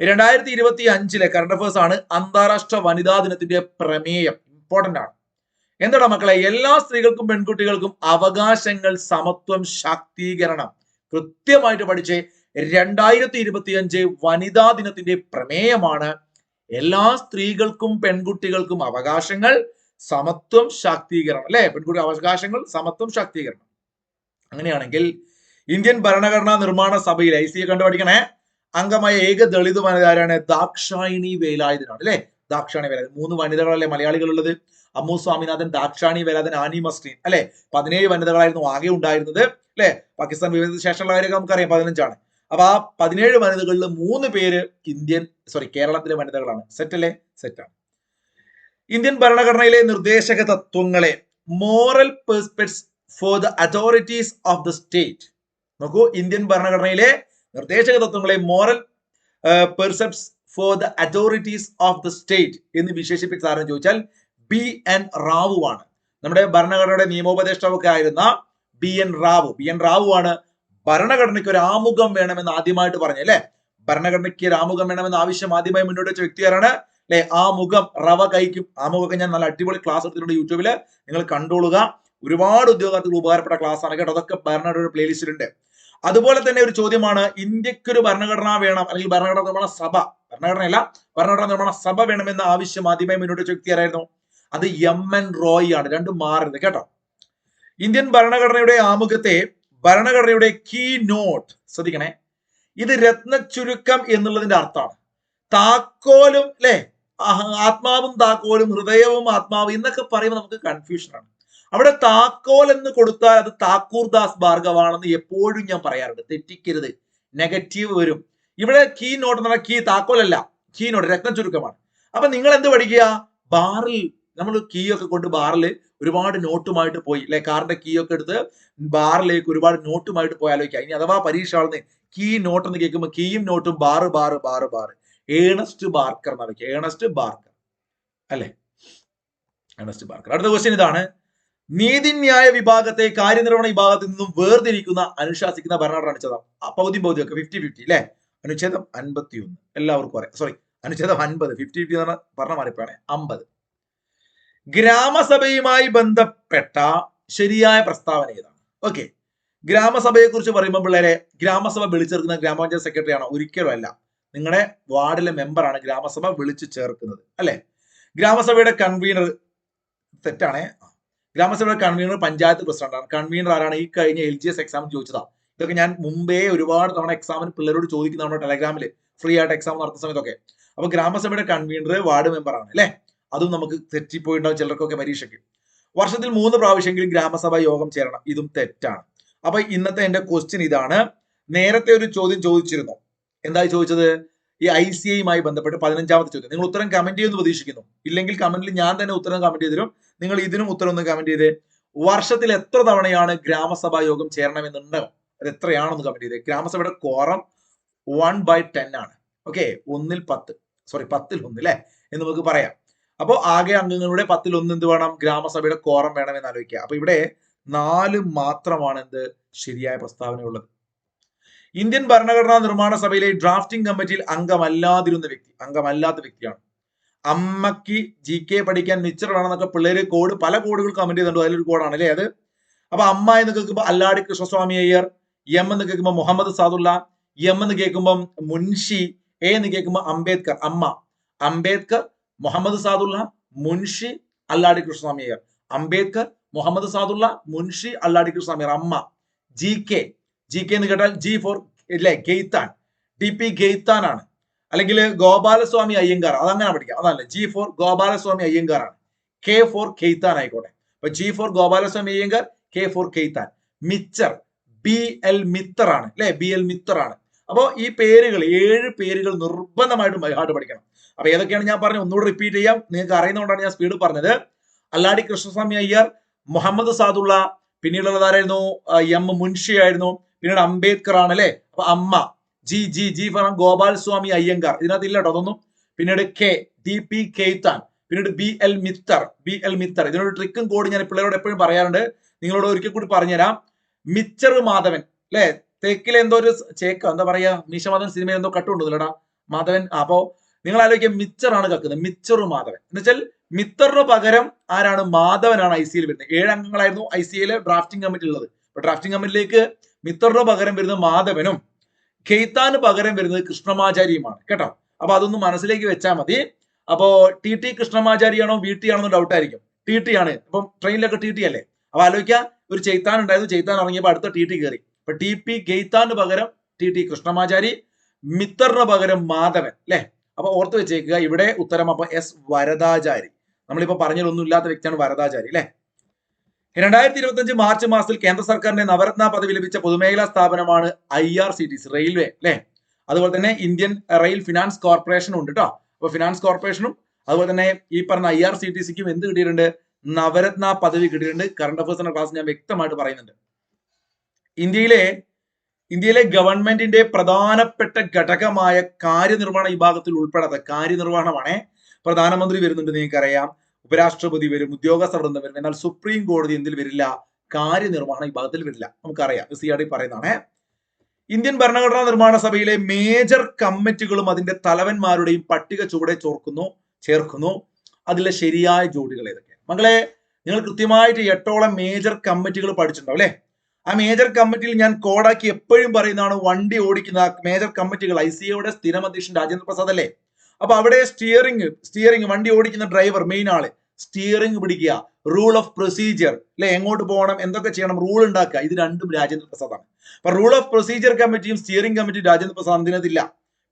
രണ്ടായിരത്തി ഇരുപത്തി അഞ്ചിലെ കറണ്ട് അഫേഴ്സ് ആണ് അന്താരാഷ്ട്ര വനിതാ ദിനത്തിന്റെ പ്രമേയം. ഇമ്പോർട്ടന്റ് ആണ്. എന്താണ് മക്കളെ? എല്ലാ സ്ത്രീകൾക്കും പെൺകുട്ടികൾക്കും അവകാശങ്ങൾ സമത്വം ശാക്തീകരണം കൃത്യമായിട്ട് പഠിച്ച് രണ്ടായിരത്തി ഇരുപത്തി അഞ്ച് വനിതാ ദിനത്തിന്റെ പ്രമേയമാണ്. എല്ലാ സ്ത്രീകൾക്കും പെൺകുട്ടികൾക്കും അവകാശങ്ങൾ സമത്വം ശാക്തീകരണം. അല്ലെ? പെൺകുട്ടി അവകാശങ്ങൾ സമത്വം ശാക്തീകരണം. അങ്ങനെയാണെങ്കിൽ ഇന്ത്യൻ ഭരണഘടനാ നിർമ്മാണ സഭയിൽ ഐ സി കണ്ടു പഠിക്കണേ അംഗമായ ഏക ദളിത് വനിതാരാണ് ദാക്ഷായണി വേലായുധനാണ്. അല്ലെ? ദാക്ഷാണി വേലായുധൻ. മൂന്ന് വനിതകളല്ലേ മലയാളികളുള്ളത്? അമ്മു സ്വാമിനാഥൻ ദാക്ഷാണി വേലാതൻ ആനി മസ്ലിൻ അല്ലെ? പതിനേഴ് വനിതകളായിരുന്നു ആകെ ഉണ്ടായിരുന്നത്. അല്ലെ? പാകിസ്ഥാൻ വിഭജനത്തിന് ശേഷമുള്ള കാര്യമൊക്കെ നമുക്കറിയാം. പതിനഞ്ചാണ്. അപ്പൊ ആ പതിനേഴ് വനിതകളിൽ മൂന്ന് പേര് ഇന്ത്യൻ സോറി കേരളത്തിലെ വനിതകളാണ്. സെറ്റ് അല്ലേ? സെറ്റാണ് ഇന്ത്യൻ ഭരണഘടനയിലെ നിർദ്ദേശക തത്വങ്ങളെ moral precepts for the authorities of the state നോക്കൂ ഇന്ത്യൻ ഭരണഘടനയിലെ നിർദ്ദേശക തത്വങ്ങളെ moral precepts for the authorities of the state എന്ന് വിശേഷിപ്പിച്ച ആരെന്ന് ചോദിച്ചാൽ ബി എൻ റാവു ആണ് നമ്മുടെ ഭരണഘടനയുടെ നിയമോപദേഷ്ടാവൊക്കെ ആയിരുന്ന B N Rau. B N Rau ആണ് ഭരണഘടനയ്ക്ക് ഒരു ആമുഖം വേണമെന്ന് ആദ്യമായിട്ട് പറഞ്ഞു അല്ലെ? ഭരണഘടനയ്ക്ക് ഒരു ആമുഖം വേണമെന്ന് ആവശ്യം ആദ്യമായി മുന്നോട്ട് വെച്ച വ്യക്തിയാരാണ് അല്ലെ ആമുഖം മുഖം റവ കൈക്കും. ആ മുഖമൊക്കെ ഞാൻ നല്ല അടിപൊളി ക്ലാസ് എടുത്തിട്ടുണ്ട് യൂട്യൂബിൽ നിങ്ങൾ കണ്ടോളുക. ഒരുപാട് ഉദ്യോഗാർത്ഥികൾ ഉപകാരപ്പെട്ട ക്ലാസ് ആണ് കേട്ടോ. അതൊക്കെ ഭരണഘടന പ്ലേലിസ്റ്റിലുണ്ട് അതുപോലെ തന്നെ ഒരു ചോദ്യമാണ് ഇന്ത്യയ്ക്ക് ഒരു ഭരണഘടന വേണം അല്ലെങ്കിൽ ഭരണഘടന നിർമ്മാണ സഭ ഭരണഘടനയല്ല ഭരണഘടന നിർമ്മാണ സഭ വേണമെന്ന ആവശ്യം ആദ്യമായി മുന്നോട്ട് വെച്ച വ്യക്തി ആരായിരുന്നു? അത് എം എൻ റോയ് ആണ്. രണ്ടും മാറരുത് കേട്ടോ. ഇന്ത്യൻ ഭരണഘടനയുടെ ആമുഖത്തെ ഭരണഘടനയുടെ കീ നോട്ട് ശ്രദ്ധിക്കണേ. ഇത് രത്ന ചുരുക്കം എന്നുള്ളതിന്റെ അർത്ഥമാണ്. താക്കോലും അല്ലെ ആത്മാവും താക്കോലും ഹൃദയവും ആത്മാവും എന്നൊക്കെ പറയുമ്പോൾ നമുക്ക് കൺഫ്യൂഷനാണ് അവിടെ താക്കോൽ എന്ന് കൊടുത്താൽ അത് താക്കൂർ ദാസ് ഭാർഗവാണെന്ന് എപ്പോഴും ഞാൻ പറയാറുണ്ട്. തെറ്റിക്കരുത്. നെഗറ്റീവ് വരും. ഇവിടെ കീ നോട്ട് എന്ന് പറഞ്ഞാൽ കീ താക്കോലല്ല. കീ നോട്ട് രത്ന ചുരുക്കമാണ് അപ്പൊ നിങ്ങൾ എന്ത് പഠിക്കുക? ബാറിൽ നമ്മൾ കീ ഒക്കെ കൊണ്ട് ബാറിൽ ഒരുപാട് നോട്ടുമായിട്ട് പോയി. അല്ലെ കാറിന്റെ കീ ഒക്കെ എടുത്ത് ബാറിലേക്ക് ഒരുപാട് നോട്ടുമായിട്ട് പോയി ആലോചിക്കുക. ഇനി അഥവാ പരീക്ഷ ആളുന്ന കീ നോട്ട് എന്ന് കേൾക്കുമ്പോൾ കീയും നോട്ടും bar bar bar bar Ernest Barker വെക്കുക ഏണസ്റ്റ് ബാർക്കർ അല്ലെ? ഏണസ്റ്റ് ബാർക്കർ അടുത്ത ക്വസ്റ്റ്യൻ ഇതാണ്. നീതിന്യായ വിഭാഗത്തെ കാര്യനിർവഹണ വിഭാഗത്തിൽ നിന്നും വേർതിരിക്കുന്ന അനുശാസിക്കുന്ന ഭരണഘടന അനുച്ഛേദം. പൗതി പൗതി ഒക്കെ ഫിഫ്റ്റി ഫിഫ്റ്റി അല്ലെ? അനുച്ഛേദം അൻപത്തി ഒന്ന് എല്ലാവർക്കും അറിയാം. സോറി അനുച്ഛേദം അൻപത്. ഫിഫ്റ്റി ഫിഫ്റ്റി എന്ന് പറഞ്ഞ മാറിപ്പോയാണ് അമ്പത്. ഗ്രാമസഭയുമായി ബന്ധപ്പെട്ട ശരിയായ പ്രസ്താവന ഏതാണ്? ഓക്കെ ഗ്രാമസഭയെ കുറിച്ച് പറയുമ്പോൾ പിള്ളേരെ ഗ്രാമസഭ വിളിച്ചേർക്കുന്ന ഗ്രാമപഞ്ചായത്ത് സെക്രട്ടറി ആണോ? ഒരിക്കലും അല്ല. നിങ്ങളുടെ വാർഡിലെ മെമ്പറാണ് ഗ്രാമസഭ വിളിച്ചു ചേർക്കുന്നത്. അല്ലെ? ഗ്രാമസഭയുടെ കൺവീനർ തെറ്റാണേ. ഗ്രാമസഭയുടെ കൺവീനർ പഞ്ചായത്ത് പ്രസിഡന്റാണ് കൺവീനർ ആരാണ്? ഈ കഴിഞ്ഞ എൽ ജി എസ് എക്സാം ചോദിച്ചതാ. ഇതൊക്കെ ഞാൻ മുമ്പേ ഒരുപാട് തവണ എക്സാമിന് പിള്ളേരോട് ചോദിക്കുന്നതാണ് ടെലഗ്രാമിൽ ഫ്രീ ആയിട്ട് എക്സാം നടത്തുന്ന സമയത്തൊക്കെ. അപ്പൊ ഗ്രാമസഭയുടെ കൺവീനർ വാർഡ് മെമ്പറാണ് അല്ലെ? അതും നമുക്ക് തെറ്റിപ്പോയിണ്ടാവും ചിലർക്കൊക്കെ പരീക്ഷയ്ക്ക്. വർഷത്തിൽ മൂന്ന് പ്രാവശ്യമെങ്കിലും ഗ്രാമസഭാ യോഗം ചേരണം. ഇതും തെറ്റാണ്. അപ്പൊ ഇന്നത്തെ എന്റെ ക്വസ്റ്റ്യൻ ഇതാണ്. നേരത്തെ ഒരു ചോദ്യം ചോദിച്ചിരുന്നു. എന്താ ചോദിച്ചത്? ഈ ഐ സി ഐയുമായി ബന്ധപ്പെട്ട് പതിനഞ്ചാമത്തെ ചോദ്യം. നിങ്ങൾ ഉത്തരം കമന്റ് ചെയ്യുമെന്ന് പ്രതീക്ഷിക്കുന്നു. ഇല്ലെങ്കിൽ കമന്റിൽ ഞാൻ തന്നെ ഉത്തരം കമന്റ് ചെയ്തിരും നിങ്ങൾ ഇതിനും ഉത്തരം ഒന്ന് കമന്റ് ചെയ്തേ. വർഷത്തിൽ എത്ര തവണയാണ് ഗ്രാമസഭാ യോഗം ചേരണമെന്നുണ്ടോ? അത് എത്രയാണെന്ന് കമന്റ് ചെയ്തേ. ഗ്രാമസഭയുടെ കോറം വൺ ബൈ ടെൻ ആണ്. ഓക്കെ ഒന്നിൽ പത്ത്. സോറി പത്തിൽ ഒന്ന് അല്ലേ? എന്ന് നമുക്ക് പറയാം. അപ്പോൾ ആകെ അംഗങ്ങളുടെ പത്തിൽ ഒന്ന് എന്ത് വേണം? ഗ്രാമസഭയുടെ കോറം വേണമെന്ന് ആലോചിക്കുക. അപ്പൊ ഇവിടെ നാല് മാത്രമാണ് എന്ത്? ശരിയായ പ്രസ്താവനയുള്ളത്. ഇന്ത്യൻ ഭരണഘടനാ നിർമ്മാണ സഭയിലെ ഡ്രാഫ്റ്റിംഗ് കമ്മിറ്റിയിൽ അംഗമല്ലാതിരുന്ന വ്യക്തി അംഗമല്ലാത്ത വ്യക്തിയാണ്. അമ്മയ്ക്ക് ജി കെ പഠിക്കാൻ മിച്ചറാണെന്നൊക്കെ പിള്ളേര് കോഡ് പല കോഡുകൾ കമന്റ് ചെയ്തിട്ടുണ്ട്. അതിലൊരു കോഡാണ് അല്ലേ അത്? അപ്പൊ അമ്മ എന്ന് കേൾക്കുമ്പോൾ അല്ലാടി കൃഷ്ണസ്വാമി അയ്യർ എം എന്ന് കേൾക്കുമ്പോൾ മുഹമ്മദ് സാദുല്ല എം എന്ന് കേൾക്കുമ്പോൾ മുൻഷി എ എന്ന് കേൾക്കുമ്പോൾ അംബേദ്കർ അമ്മ. അംബേദ്കർ മുഹമ്മദ് സാദുല്ല മുൻഷി അല്ലാടി കൃഷ്ണസ്വാമി അയ്യർ അംബേദ്കർ മുഹമ്മദ് സാദുല്ല മുൻഷി അല്ലാടി കൃഷ്ണസ്വാമി അയ്യർ അമ്മ ജി കെ ജി കെ എന്ന് കേട്ടാൽ ജി ഫോർ ഇല്ലേ ഗെയ്ത്താൻ. ടി പി ഗെയ്ത്താൻ ആണ് അല്ലെങ്കിൽ ഗോപാലസ്വാമി അയ്യങ്കാർ അതങ്ങനെ പഠിക്കാം അതല്ല. ജി ഫോർ ഗോപാലസ്വാമി അയ്യങ്കാർ ആണ് കെ ഫോർ ഖെയ്ത്താൻ ആയിക്കോട്ടെ. അപ്പൊ G for Gopalaswami Ayyangar K for Khaitan Mitter B L Mitter ആണ് അല്ലെ? ബി എൽ മിത്തർ ആണ് അപ്പോൾ ഈ പേരുകൾ ഏഴ് പേരുകൾ നിർബന്ധമായിട്ടും ബൈഹാർട്ട് പഠിക്കണം. അപ്പൊ ഏതൊക്കെയാണ് ഞാൻ പറഞ്ഞത്? ഒന്നുകൂടി റിപ്പീറ്റ് ചെയ്യാം. നിങ്ങൾക്ക് അറിയുന്നതുകൊണ്ടാണ് ഞാൻ സ്പീഡ് പറഞ്ഞത്. അല്ലാടി കൃഷ്ണസ്വാമി അയ്യർ മുഹമ്മദ് സാദുള്ള പിന്നീടുള്ളത് ആരായിരുന്നു? എം മുൻഷി ആയിരുന്നു. പിന്നീട് അംബേദ്കർ ആണ് അല്ലെ? അപ്പൊ അമ്മ ജി ജി ജി പറഞ്ഞ ഗോപാൽ സ്വാമി അയ്യങ്കാർ. ഇതിനകത്ത് ഇല്ല കേട്ടോ അതൊന്നും. പിന്നീട് കെ ഡി പി കെയ്ത്താൻ. പിന്നീട് B L Mitter B L Mitter. ഇതിനൊരു ട്രിക്കും കോഡ് ഞാൻ പിള്ളേരോട് എപ്പോഴും പറയാറുണ്ട്. നിങ്ങളോട് ഒരിക്കൽ കൂടി പറഞ്ഞുതരാം. മിച്ചർ മാധവൻ അല്ലെ? തേക്കിലെ എന്തോ ഒരു ചേക്ക എന്താ പറയാ? മീശമാധവൻ സിനിമയിൽ എന്തോ കട്ടുണ്ടല്ലടാ മാധവൻ അപ്പോ നിങ്ങൾ ആലോചിക്കുക മിച്ചർ ആണ് കക്കുന്നത് മിച്ചർ മാധവൻ. എന്ന് വെച്ചാൽ മിത്തറിന് പകരം ആരാണ്? മാധവനാണ് ഐ സിയിൽ വരുന്നത്. ഏഴ് അംഗങ്ങളായിരുന്നു ഐ സിയിലെ ഡ്രാഫ്റ്റിംഗ് കമ്മിറ്റി ഉള്ളത്. അപ്പൊ ഡ്രാഫ്റ്റിംഗ് കമ്മിറ്റിയിലേക്ക് മിത്തറിന് പകരം വരുന്നത് മാധവനും ഖെയ്ത്താന് പകരം വരുന്നത് കൃഷ്ണമാചാരിയുമാണ്. കേട്ടോ? അപ്പൊ അതൊന്ന് മനസ്സിലേക്ക് വെച്ചാൽ മതി. അപ്പോ ടി ടി കൃഷ്ണമാചാരിയാണോ വി ടി ആണോ ഡൗട്ട് ആയിരിക്കും. ടി ടി ആണ്. അപ്പം ട്രെയിനിലൊക്കെ ടി ടി അല്ലേ? അപ്പൊ ആലോചിക്കുക ഒരു ചെയ്ത്താൻ ഉണ്ടായിരുന്നു. ചെയ്ത്താൻ ഇറങ്ങിയപ്പോൾ അടുത്ത ടി ടി കയറി അപ്പൊ ടി പി ഗെയ്ത്താന് പകരം ടി ടി കൃഷ്ണമാചാരി മിത്തറിന് പകരം മാധവൻ അല്ലെ? അപ്പൊ ഓർത്ത് വെച്ചേക്കുക ഇവിടെ ഉത്തരം അപ്പൊ എസ് വരദാചാരി. നമ്മളിപ്പോ പറഞ്ഞതൊന്നും ഇല്ലാത്ത വ്യക്തിയാണ് വരദാചാരി അല്ലെ? രണ്ടായിരത്തി ഇരുപത്തി മാർച്ച് മാസത്തിൽ കേന്ദ്ര സർക്കാരിന്റെ നവരത്ന പദവി ലഭിച്ച പൊതുമേഖലാ സ്ഥാപനമാണ് I R C T C railway അല്ലെ? അതുപോലെ തന്നെ ഇന്ത്യൻ റെയിൽ ഫിനാൻസ് കോർപ്പറേഷനും ഉണ്ട് കേട്ടോ അപ്പൊ ഫിനാൻസ് കോർപ്പറേഷനും അതുപോലെ തന്നെ ഈ പറഞ്ഞ ഐ ആർ സി ടി സിക്കും എന്ത് കിട്ടിയിട്ടുണ്ട്? നവരത്ന പദവി കിട്ടിയിട്ടുണ്ട്. കറണ്ട് അഫയേഴ്സിന്റെ ക്ലാസ് ഞാൻ വ്യക്തമായിട്ട് പറയുന്നുണ്ട്. ഇന്ത്യയിലെ ഇന്ത്യയിലെ ഗവൺമെന്റിന്റെ പ്രധാനപ്പെട്ട ഘടകമായ കാര്യനിർവഹണ വിഭാഗത്തിൽ ഉൾപ്പെടാത്ത കാര്യനിർവഹണമാണ് പ്രധാനമന്ത്രി വരുന്നുണ്ട് നിങ്ങൾക്കറിയാം. ഉപരാഷ്ട്രപതി വരും ഉദ്യോഗസ്ഥ വൃന്ദം വരും. എന്നാൽ സുപ്രീം കോടതി എന്തിൽ വരില്ല? കാര്യനിർവഹണ വിഭാഗത്തിൽ വരില്ല. നമുക്കറിയാം. സി ആർ ഡി പറയുന്നതാണ്. ഇന്ത്യൻ ഭരണഘടനാ നിർമ്മാണ സഭയിലെ മേജർ കമ്മിറ്റികളും അതിന്റെ തലവന്മാരുടെയും പട്ടിക ചുവടെ ചോർക്കുന്നു ചേർക്കുന്നു. അതിലെ ശരിയായ ജോഡികൾ ഏതൊക്കെയാണ്? മകളെ നിങ്ങൾ കൃത്യമായിട്ട് എട്ടോളം മേജർ കമ്മിറ്റികൾ പഠിച്ചിട്ടുണ്ടാവും അല്ലെ? ആ മേജർ കമ്മിറ്റിയിൽ ഞാൻ കോടാക്കി എപ്പോഴും പറയുന്നതാണ് വണ്ടി ഓടിക്കുന്ന മേജർ കമ്മിറ്റികൾ ഐ സി എയുടെ സ്ഥിരം അധ്യക്ഷൻ രാജേന്ദ്ര പ്രസാദ് അല്ലേ? അപ്പൊ അവിടെ സ്റ്റിയറിംഗ് സ്റ്റിയറിംഗ് വണ്ടി ഓടിക്കുന്ന ഡ്രൈവർ മെയിൻ ആൾ സ്റ്റിയറിംഗ് പിടിക്കുക റൂൾ ഓഫ് പ്രൊസീജിയർ അല്ലെ? എങ്ങോട്ട് പോകണം എന്തൊക്കെ ചെയ്യണം റൂൾ ഉണ്ടാക്കുക ഇത് രണ്ടും രാജേന്ദ്ര പ്രസാദാണ്. അപ്പൊ റൂൾ ഓഫ് പ്രൊസീജിയർ കമ്മിറ്റിയും സ്റ്റിയറിംഗ് കമ്മിറ്റിയും രാജേന്ദ്ര പ്രസാദ് അതിനതില്ല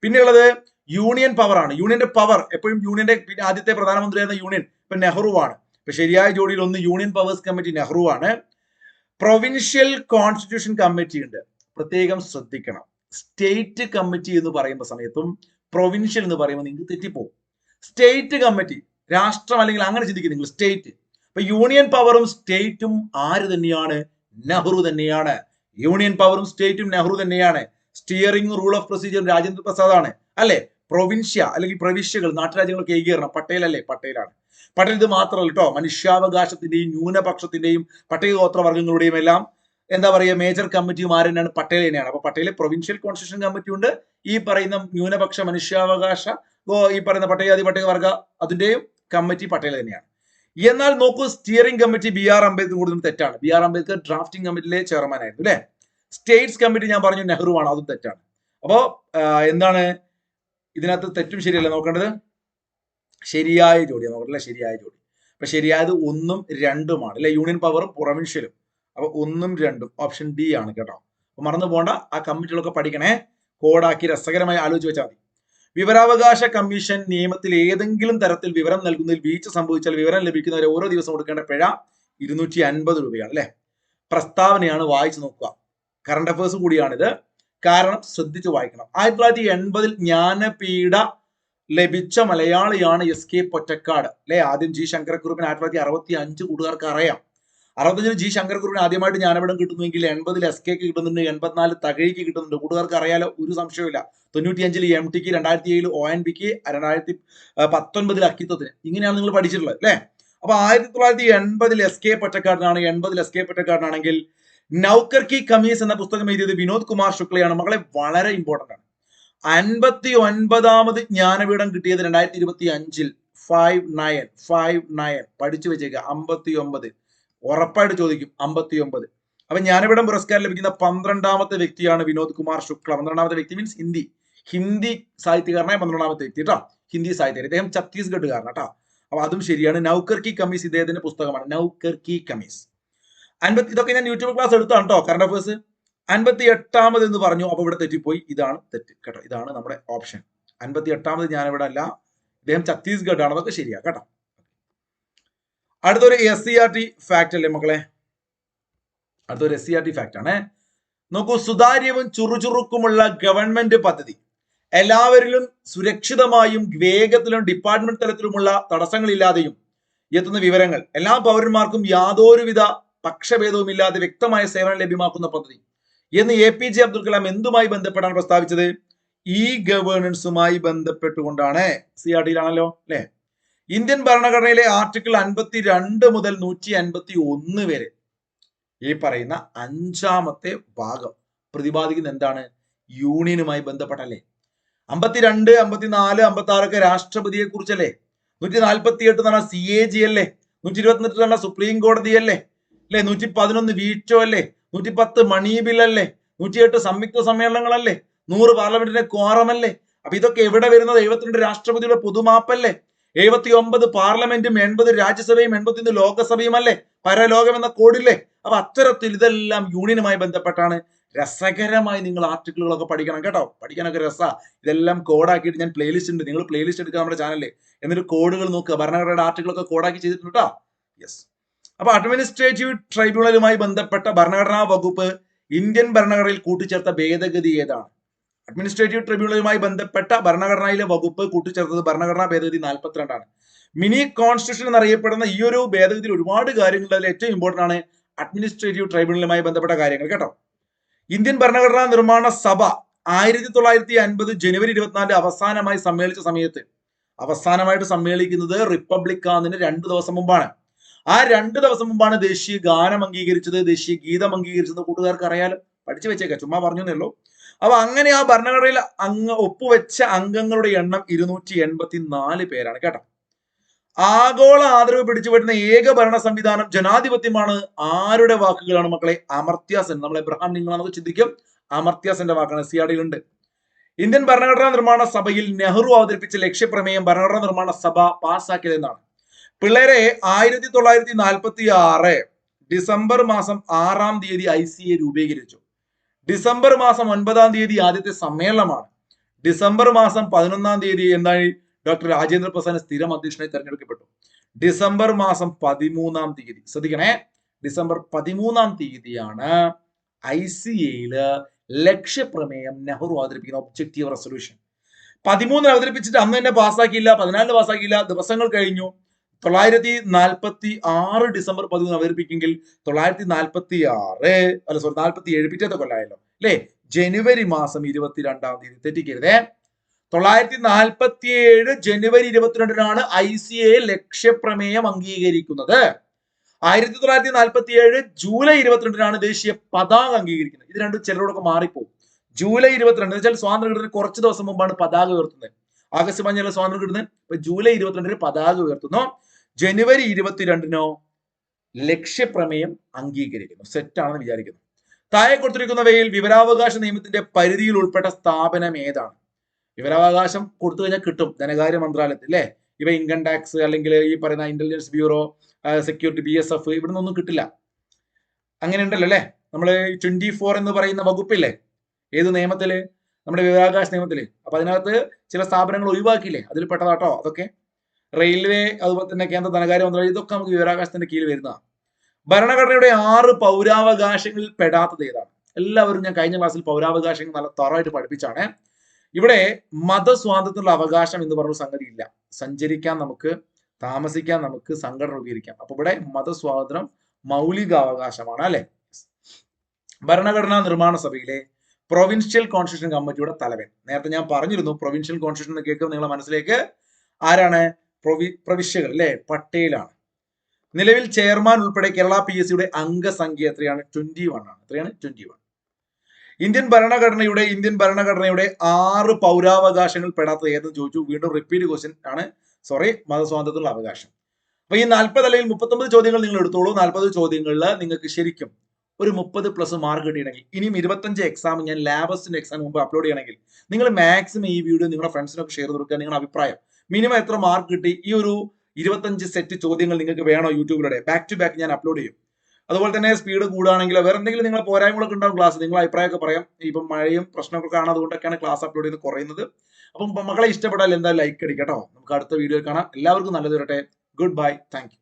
പിന്നെയുള്ളത് യൂണിയൻ പവർ ആണ്. യൂണിയന്റെ പവർ എപ്പോഴും യൂണിയന്റെ പിന്നെ ആദ്യത്തെ പ്രധാനമന്ത്രിയായിരുന്ന യൂണിയൻ ഇപ്പൊ നെഹ്റുവാണ്. ഇപ്പൊ ശരിയായ ജോഡിയിൽ ഒന്ന് യൂണിയൻ പവേഴ്സ് കമ്മിറ്റി നെഹ്റു ആണ് പ്രൊവിൻഷ്യൽ കോൺസ്റ്റിറ്റ്യൂഷൻ കമ്മിറ്റി ഉണ്ട്. പ്രത്യേകം ശ്രദ്ധിക്കണം. സ്റ്റേറ്റ് കമ്മിറ്റി എന്ന് പറയുമ്പോൾ സമയത്തും പ്രൊവിൻഷ്യൽ എന്ന് പറയുമ്പോൾ നിങ്ങൾക്ക് തെറ്റിപ്പോകും സ്റ്റേറ്റ് കമ്മിറ്റി രാഷ്ട്രം അല്ലെങ്കിൽ അങ്ങനെ ചിന്തിക്കും നിങ്ങൾ. സ്റ്റേറ്റ് ഇപ്പൊ യൂണിയൻ പവറും സ്റ്റേറ്റും ആര് തന്നെയാണ്? നെഹ്റു തന്നെയാണ്. യൂണിയൻ പവറും സ്റ്റേറ്റും നെഹ്റു തന്നെയാണ്. Steering rule of procedure Rajendra Prasad ആണ് അല്ലെ? പ്രൊവിൻഷ്യ അല്ലെങ്കിൽ പ്രവിശ്യകൾ നാട്ടുരാജ്യങ്ങൾക്ക് ഏകീകരണം. പട്ടേൽ അല്ലേ പട്ടേലാണ്. പട്ടേൽ ഇത് മാത്രമല്ല കേട്ടോ മനുഷ്യാവകാശത്തിന്റെയും ന്യൂനപക്ഷത്തിന്റെയും പട്ടികഗോത്രവർഗങ്ങളുടെയും എല്ലാം എന്താ പറയുക മേജർ കമ്മിറ്റിയും ആര് തന്നെയാണ് പട്ടേൽ തന്നെയാണ് അപ്പൊ പട്ടേലെ പ്രൊവിൻഷ്യൽ കോൺസ്റ്റിറ്റ്യൂഷൻ കമ്മിറ്റി ഉണ്ട്. ഈ പറയുന്ന ന്യൂനപക്ഷ മനുഷ്യാവകാശ ഈ പറയുന്ന പട്ടികജാതി പട്ടികവർഗ അതിന്റെയും കമ്മിറ്റി പട്ടേൽ തന്നെയാണ്. എന്നാൽ നോക്കൂ steering committee B R Ambedkar കൂടുതലും തെറ്റാണ്. ബി ആർ അംബേദ്കർ ഡ്രാഫ്റ്റിംഗ് കമ്മിറ്റിയിലെ ചെയർമാൻ ആയിരുന്നു അല്ലെ? സ്റ്റേറ്റ്സ് കമ്മിറ്റി ഞാൻ പറഞ്ഞു നെഹ്റു ആണ് അതും തെറ്റാണ്. അപ്പോ എന്താണ്? ഇതിനകത്ത് തെറ്റും ശരിയല്ല നോക്കേണ്ടത്. ശരിയായ ജോഡി നോക്കട്ടെ ശരിയായ ജോഡി. അപ്പൊ ശരിയായത് ഒന്നും രണ്ടുമാണ് അല്ലെ? യൂണിയൻ പവറും പ്രൊവിൻഷ്യലും അപ്പൊ ഒന്നും രണ്ടും ഓപ്ഷൻ ഡി ആണ് കേട്ടോ. അപ്പൊ മറന്നു പോണ്ട ആ കമ്മിറ്റികളൊക്കെ പഠിക്കണേ. കോഡാക്കി രസകരമായി ആലോചിച്ച് വെച്ചാൽ മതി. വിവരാവകാശ കമ്മീഷൻ നിയമത്തിൽ ഏതെങ്കിലും തരത്തിൽ വിവരം നൽകുന്നതിൽ വീഴ്ച സംഭവിച്ചാൽ വിവരം ലഭിക്കുന്നവരെ ഓരോ ദിവസം കൊടുക്കേണ്ട പിഴ ഇരുന്നൂറ്റി അൻപത് രൂപയാണ് അല്ലെ? പ്രസ്താവനയാണ് വായിച്ചു നോക്കുക. കറണ്ട് അഫയേഴ്സ് കൂടിയാണിത്. കാരണം ശ്രദ്ധിച്ച് വായിക്കണം. ആയിരത്തി തൊള്ളായിരത്തി എൺപതിൽ ജ്ഞാനപീഠ ലഭിച്ച മലയാളിയാണ് എസ് കെ പൊറ്റക്കാട്. അല്ലെ ആദ്യം ജി ശങ്കരക്കുറുപ്പിന് ആയിരത്തി തൊള്ളായിരത്തി അറുപത്തി അഞ്ച് കൂട്ടുകാർക്ക് അറിയാം. അറുപത്തഞ്ചിന് ജി ശങ്കരക്കുറുപ്പിന് ആദ്യമായിട്ട് ജ്ഞാനപീഠം കിട്ടുന്നുവെങ്കിൽ എൺപതിൽ എസ് കെക്ക് കിട്ടുന്നുണ്ട് എൺപത്തിനാല് തകഴിക്ക് കിട്ടുന്നുണ്ട്. കൂട്ടുകാർക്ക് അറിയാലോ ഒരു സംശയമില്ല തൊണ്ണൂറ്റി അഞ്ചിൽ എം ടിക്ക് രണ്ടായിരത്തി ഏഴിൽ ഒ എൻ പിക്ക് രണ്ടായിരത്തി പത്തൊൻപതിൽ അക്കിത്തത്തിന്. ഇങ്ങനെയാണ് നിങ്ങൾ പഠിച്ചിട്ടുള്ളത് അല്ലേ അപ്പൊ ആയിരത്തി തൊള്ളായിരത്തി എൺപതിൽ എസ് കെ പൊറ്റക്കാടിനാണ് എൺപതിൽ എസ് കെ പൊറ്റക്കാടിനാണെങ്കിൽ നൗക്കർ കി കമീസ് എന്ന പുസ്തകം എഴുതിയത് വിനോദ് കുമാർ ശുക്ലയാണ്. മകളെ വളരെ ഇമ്പോർട്ടന്റ് ആണ്. അൻപത്തി ഒൻപതാമത് ജ്ഞാനപീഠം കിട്ടിയത് രണ്ടായിരത്തി ഇരുപത്തി അഞ്ചിൽ ഫൈവ് നയൻ ഫൈവ് നയൻ പഠിച്ചു വെച്ചേക്കുക അമ്പത്തി ഒമ്പത് ഉറപ്പായിട്ട് ചോദിക്കും. അമ്പത്തി ഒമ്പത് അപ്പൊ ജ്ഞാനപീഠം പുരസ്കാരം ലഭിക്കുന്ന പന്ത്രണ്ടാമത്തെ വ്യക്തിയാണ് വിനോദ് കുമാർ ശുക്ല. പന്ത്രണ്ടാമത്തെ വ്യക്തി മീൻസ് ഹിന്ദി. ഹിന്ദി സാഹിത്യകാരനായ പന്ത്രണ്ടാമത്തെ വ്യക്തി കേട്ടോ ഹിന്ദി സാഹിത്യകാരൻ. ഇദ്ദേഹം ഛത്തീസ്ഗഡുകാരൻ കേട്ടോ അപ്പൊ അതും ശരിയാണ്. നൗക്കർ കി കമീസ് ഇദ്ദേഹത്തിന്റെ പുസ്തകമാണ്. നൗക്കർ കി കമീസ്. അൻപത്തി ഇതൊക്കെ ഞാൻ യൂട്യൂബ് ക്ലാസ് എടുത്താണ് കേട്ടോ കറണ്ട് അഫേഴ്സ് അൻപത്തി എട്ടാമത് എന്ന് പറഞ്ഞു. അപ്പൊ ഇവിടെ തെറ്റിപ്പോയി. ഇതാണ് തെറ്റ് കേട്ടോ. ഇതാണ് നമ്മുടെ ഓപ്ഷൻ അൻപത്തി എട്ടാമത് ഞാൻ ഇവിടെ അല്ല. ഇദ്ദേഹം ഛത്തീസ്ഗഡ് ആണ്. അതൊക്കെ ശരിയാ കേട്ടോ. അടുത്തൊരു S C R T fact അല്ലേ മക്കളെ? അടുത്തൊരു S C R T fact ആണേ. നോക്കൂ സുതാര്യവും ചുറുചുറുക്കുമുള്ള ഗവൺമെന്റ് പദ്ധതി. എല്ലാവരിലും സുരക്ഷിതമായും വേഗത്തിലും ഡിപ്പാർട്ട്മെന്റ് തലത്തിലുമുള്ള തടസ്സങ്ങളില്ലാതെയും എത്തുന്ന വിവരങ്ങൾ. എല്ലാ പൗരന്മാർക്കും യാതൊരുവിധ പക്ഷഭേദവും ഇല്ലാതെ വ്യക്തമായ സേവനം ലഭ്യമാക്കുന്ന പദ്ധതി. എന്ന് A P J Abdul Kalam എന്തുമായി ബന്ധപ്പെട്ടാണ് പ്രസ്താവിച്ചത്? ഇ ഗവേണൻസുമായി ബന്ധപ്പെട്ടുകൊണ്ടാണ്. സി ആർ ഡിയിലാണല്ലോ അല്ലെ? ഇന്ത്യൻ ഭരണഘടനയിലെ ആർട്ടിക്കിൾ അൻപത്തി രണ്ട് മുതൽ നൂറ്റി അൻപത്തി ഒന്ന് വരെ ഈ പറയുന്ന അഞ്ചാമത്തെ ഭാഗം പ്രതിപാദിക്കുന്ന എന്താണ്? യൂണിയനുമായി ബന്ധപ്പെട്ടല്ലേ? അമ്പത്തിരണ്ട് അമ്പത്തിനാല് അമ്പത്തി ആറൊക്കെ രാഷ്ട്രപതിയെ കുറിച്ചല്ലേ നൂറ്റി നാൽപ്പത്തി എട്ട് പറഞ്ഞാൽ സി എ ജി അല്ലേ? നൂറ്റി ഇരുപത്തിനെട്ട് പറഞ്ഞാൽ സുപ്രീം കോടതി അല്ലേ? അല്ലെ? നൂറ്റി പതിനൊന്ന് വീറ്റോ അല്ലേ? നൂറ്റി പത്ത് മണി ബിൽ അല്ലേ നൂറ്റിയെട്ട് സംയുക്ത സമ്മേളനങ്ങളല്ലേ? നൂറ് പാർലമെന്റിന്റെ ക്വാറമല്ലേ? അപ്പൊ ഇതൊക്കെ എവിടെ വരുന്നത്? എഴുപത്തിരണ്ട് രാഷ്ട്രപതിയുടെ പൊതുമാപ്പല്ലേ? എഴുപത്തി ഒമ്പത് പാർലമെന്റും എൺപത് രാജ്യസഭയും എൺപത്തിയൊന്ന് ലോകസഭയും അല്ലേ പരലോകം എന്ന കോഡില്ലേ അപ്പൊ അത്തരത്തിൽ ഇതെല്ലാം യൂണിയനുമായി ബന്ധപ്പെട്ടാണ് രസകരമായി നിങ്ങൾ ആർട്ടിക്കിളുകളൊക്കെ പഠിക്കണം കേട്ടോ. പഠിക്കാനൊക്കെ രസ. ഇതെല്ലാം കോഡാക്കിയിട്ട് ഞാൻ പ്ലേലിസ്റ്റ് ഉണ്ട്. നിങ്ങൾ പ്ലേലിസ്റ്റ് എടുക്കുക നമ്മുടെ ചാനലിൽ എന്നിട്ട് കോഡുകൾ നോക്കുക. ഭരണഘടനയുടെ ആർട്ടിക്കിളൊക്കെ കോഡാക്കി ചെയ്തിട്ടുണ്ട് കേട്ടോ. യെസ് അപ്പൊ അഡ്മിനിസ്ട്രേറ്റീവ് ട്രൈബ്യൂണലുമായി ബന്ധപ്പെട്ട ഭരണഘടനാ വകുപ്പ് ഇന്ത്യൻ ഭരണഘടനയിൽ കൂട്ടിച്ചേർത്ത ഭേദഗതി ഏതാണ്? അഡ്മിനിസ്ട്രേറ്റീവ് ട്രിബ്യൂണലുമായി ബന്ധപ്പെട്ട ഭരണഘടനയിലെ വകുപ്പ് കൂട്ടിച്ചേർത്തത് ഭരണഘടനാ ഭേദഗതി നാൽപ്പത്തിരണ്ടാണ് മിനി കോൺസ്റ്റിറ്റ്യൂഷൻ എന്നറിയപ്പെടുന്ന ഈ ഒരു ഭേദഗതിയിൽ ഒരുപാട് കാര്യങ്ങൾ അതിൽ ഏറ്റവും ഇമ്പോർട്ടന്റ് ആണ് അഡ്മിനിസ്ട്രേറ്റീവ് ട്രൈബ്യൂണലുമായി ബന്ധപ്പെട്ട കാര്യങ്ങൾ കേട്ടോ? ഇന്ത്യൻ ഭരണഘടനാ നിർമ്മാണ സഭ ആയിരത്തി തൊള്ളായിരത്തി അൻപത് ജനുവരി ഇരുപത്തിനാല് അവസാനമായി സമ്മേളിച്ച സമയത്ത് അവസാനമായിട്ട് സമ്മേളിക്കുന്നത് റിപ്പബ്ലിക്കാന്നിന് രണ്ട് ദിവസം മുമ്പാണ്. ആ രണ്ട് ദിവസം മുമ്പാണ് ദേശീയ ഗാനം അംഗീകരിച്ചത് ദേശീയ ഗീതം അംഗീകരിച്ചത് കൂട്ടുകാർക്ക് അറിയാലോ. പഠിച്ചു വെച്ചേക്കാം ചുമ്മാ പറഞ്ഞു എന്നുള്ളൂ അപ്പൊ അങ്ങനെ ആ ഭരണഘടനയിൽ അംഗ ഒപ്പുവെച്ച അംഗങ്ങളുടെ എണ്ണം ഇരുന്നൂറ്റി എൺപത്തി നാല് പേരാണ് കേട്ടോ. ആഗോള ആദരവ് പിടിച്ചു പറ്റുന്ന ഏക ഭരണ സംവിധാനം ജനാധിപത്യമാണ്. ആരുടെ വാക്കുകളാണ് മക്കളെ? അമർത്യാസൻ നമ്മൾ എബ്രഹാം നിങ്ങളാണെന്ന് ചിന്തിക്കും. അമർത്യാസന്റെ വാക്കാണ് സിയാഡിലുണ്ട് ഇന്ത്യൻ ഭരണഘടനാ നിർമ്മാണ സഭയിൽ നെഹ്റു അവതരിപ്പിച്ച ലക്ഷ്യപ്രമേയം ഭരണഘടനാ നിർമ്മാണ സഭ പാസ്സാക്കിയത് എന്നാണ് പിള്ളേരെ ആയിരത്തി തൊള്ളായിരത്തി നാൽപ്പത്തി ആറ് ഡിസംബർ മാസം ആറാം തീയതി ഐ സി എ രൂപീകരിച്ചു. ഡിസംബർ മാസം ഒൻപതാം തീയതി ആദ്യത്തെ സമ്മേളനമാണ്. ഡിസംബർ മാസം പതിനൊന്നാം തീയതി എന്താണ് ഡോക്ടർ രാജേന്ദ്ര പ്രസാദ് സ്ഥിരം അധ്യക്ഷനായി തെരഞ്ഞെടുക്കപ്പെട്ടു. ഡിസംബർ മാസം പതിമൂന്നാം തീയതി. ശ്രദ്ധിക്കണേ. ഡിസംബർ പതിമൂന്നാം തീയതിയാണ് ഐ സി എയിൽ ലക്ഷ്യപ്രമേയം നെഹ്റു അവതരിപ്പിക്കുന്ന ഒബ്ജക്റ്റീവ് റെസൊല്യൂഷൻ. പതിമൂന്നിന് അവതരിപ്പിച്ചിട്ട് അന്ന് തന്നെ പാസ്സാക്കിയില്ല പതിനാലിന് പാസ്സാക്കിയില്ല ദിവസങ്ങൾ കഴിഞ്ഞു. തൊള്ളായിരത്തി നാൽപ്പത്തി ആറ് ഡിസംബർ പതിമൂന്ന് അവതരിപ്പിക്കുമെങ്കിൽ തൊള്ളായിരത്തി നാൽപ്പത്തി ആറ് അല്ല സോറി നാൽപ്പത്തി ഏഴ് പിറ്റേത്തെ കൊല്ലായല്ലോ അല്ലേ? ജനുവരി മാസം ഇരുപത്തിരണ്ടാം തീയതി തെറ്റിക്കരുതേ. തൊള്ളായിരത്തി നാൽപ്പത്തി ഏഴ് ജനുവരി ഇരുപത്തിരണ്ടിനാണ് ഐ സി എ ലക്ഷ്യപ്രമേയം അംഗീകരിക്കുന്നത്. ആയിരത്തി തൊള്ളായിരത്തി നാൽപ്പത്തി ഏഴ് ജൂലൈ ഇരുപത്തിരണ്ടിനാണ് ദേശീയ പതാക അംഗീകരിക്കുന്നത്. ഇത് രണ്ടും ചിലരോടൊക്കെ മാറിപ്പോകും ജൂലൈ ഇരുപത്തിരണ്ട് എന്ന് വെച്ചാൽ സ്വാതന്ത്ര്യം കുറച്ച് ദിവസം മുമ്പാണ് പതാക ഉയർത്തുന്നത്. ആഗസ്റ്റ് പതിനഞ്ചിലെ സ്വാതന്ത്ര്യം കിട്ടുന്നത്. ഇപ്പൊ ജൂലൈ ഇരുപത്തിരണ്ടിന് പതാക ഉയർത്തുന്നു. ജനുവരി ഇരുപത്തിരണ്ടിനോ ലക്ഷ്യപ്രമേയം അംഗീകരിക്കുന്നു. സെറ്റാണെന്ന് വിചാരിക്കുന്നു. താഴെ കൊടുത്തിരിക്കുന്നവയിൽ വിവരാവകാശ നിയമത്തിന്റെ പരിധിയിൽ ഉൾപ്പെട്ട സ്ഥാപനം ഏതാണ്? വിവരാവകാശം കൊടുത്തു കഴിഞ്ഞാൽ കിട്ടും. ധനകാര്യ മന്ത്രാലയത്തിൽ അല്ലേ? ഇവ ഇൻകം ടാക്സ് അല്ലെങ്കിൽ ഈ പറയുന്ന intelligence bureau security B S F ഇവിടെ നിന്നൊന്നും കിട്ടില്ല. അങ്ങനെ ഉണ്ടല്ലോ അല്ലേ? നമ്മൾ ട്വന്റി ഫോർ എന്ന് പറയുന്ന വകുപ്പില്ലേ? ഏത് നിയമത്തിൽ? നമ്മുടെ വിവരാവകാശ നിയമത്തിൽ. അപ്പൊ അതിനകത്ത് ചില സ്ഥാപനങ്ങൾ ഒഴിവാക്കിയില്ലേ? അതിൽ പെട്ടതാട്ടോ അതൊക്കെ റെയിൽവേ അതുപോലെ തന്നെ കേന്ദ്ര ധനകാര്യ മന്ത്രാലയം ഇതൊക്കെ നമുക്ക് വിവരാവകാശത്തിന്റെ കീഴിൽ വരുന്നതാണ് ഭരണഘടനയുടെ ആറ് പൗരാവകാശങ്ങളിൽ പെടാത്തത് ഏതാണ്? എല്ലാവരും ഞാൻ കഴിഞ്ഞ ക്ലാസ്സിൽ പൗരാവകാശങ്ങൾ നല്ല തറവായിട്ട് പഠിപ്പിച്ചാണ്. ഇവിടെ മതസ്വാതന്ത്ര്യത്തിനുള്ള അവകാശം എന്ന് പറഞ്ഞ സംഗതി ഇല്ല. സഞ്ചരിക്കാൻ നമുക്ക് താമസിക്കാൻ നമുക്ക് സംഘടന രൂപീകരിക്കാം. അപ്പൊ ഇവിടെ മതസ്വാതന്ത്ര്യം മൗലികാവകാശമാണ് അല്ലെ? ഭരണഘടനാ നിർമ്മാണ സഭയിലെ പ്രൊവിൻഷ്യൽ കോൺസ്റ്റിറ്റ്യൂഷൻ കമ്മിറ്റിയുടെ തലവൻ. നേരത്തെ ഞാൻ പറഞ്ഞിരുന്നു പ്രൊവിൻഷ്യൽ കോൺസ്റ്റിറ്റ്യൂഷൻ എന്ന് കേൾക്കുമ്പോൾ നിങ്ങളുടെ മനസ്സിലേക്ക് ആരാണ്? പ്രൊവി പ്രവിശ്യകൾ അല്ലെ? പട്ടേലാണ്. നിലവിൽ ചെയർമാൻ ഉൾപ്പെടെ കേരള പി എസ് സിയുടെ അംഗസംഖ്യ എത്രയാണ്? ട്വന്റി വൺ ആണ്. എത്രയാണ്? ട്വന്റി വൺ ഇന്ത്യൻ ഭരണഘടനയുടെ ഇന്ത്യൻ ഭരണഘടനയുടെ ആറ് പൗരാവകാശങ്ങൾ പെടാത്തത് ഏതെന്ന് ചോദിച്ചു. വീണ്ടും റിപ്പീറ്റ് ക്വസ്റ്റ്യൻ ആണ്. സോറി മതസ്വാതന്ത്ര്യത്തിനുള്ള അവകാശം. അപ്പൊ ഈ നാൽപ്പത് അല്ലെങ്കിൽ മുപ്പത്തൊമ്പത് ചോദ്യങ്ങൾ നിങ്ങൾ എടുത്തോളൂ. നാൽപ്പത് ചോദ്യങ്ങളിൽ നിങ്ങൾക്ക് ശരിക്കും ഒരു മുപ്പത് പ്ലസ് മാർക്ക് കിട്ടിയിട്ടുണ്ടെങ്കിൽ ഇനിയും ഇരുപത്തഞ്ച് എക്സാം ഞാൻ ലാബസിന്റെ എക്സാം മുമ്പ് അപ്ലോഡ് ചെയ്യണമെങ്കിൽ നിങ്ങൾ മാക്സിമം ഈ വീഡിയോ നിങ്ങളുടെ ഫ്രണ്ട്സിനൊക്കെ ഷെയർ കൊടുക്കുക. നിങ്ങളുടെ അഭിപ്രായം. മിനിമം എത്ര മാർക്ക് കിട്ടി? ഈ ഒരു ഇരുപത്തഞ്ച് സെറ്റ് ചോദ്യങ്ങൾ നിങ്ങൾക്ക് വേണോ യൂട്യൂബിലൂടെ? ബാക്ക് ടു ബാക്ക് ഞാൻ അപ്ലോഡ് ചെയ്യും. അതുപോലെ തന്നെ സ്പീഡ് കൂടുകയാണെങ്കിൽ വേറെ എന്തെങ്കിലും നിങ്ങൾ പോരായ്മകളൊക്കെ ഉണ്ടാവും ക്ലാസ് നിങ്ങൾ അഭിപ്രായമൊക്കെ പറയാം. ഇപ്പം മഴയും പ്രശ്നമൊക്കെ ആണ് അതുകൊണ്ടൊക്കെയാണ് ക്ലാസ് അപ്ലോഡ് ചെയ്യുന്നത് കുറയുന്നത്. അപ്പം മക്കളെ ഇഷ്ടപ്പെട്ടാൽ എന്തായാലും ലൈക്ക് അടിക്കട്ടോ. നമുക്ക് അടുത്ത വീഡിയോ കാണാം. എല്ലാവർക്കും നല്ലത് വരട്ടെ. Good bye thank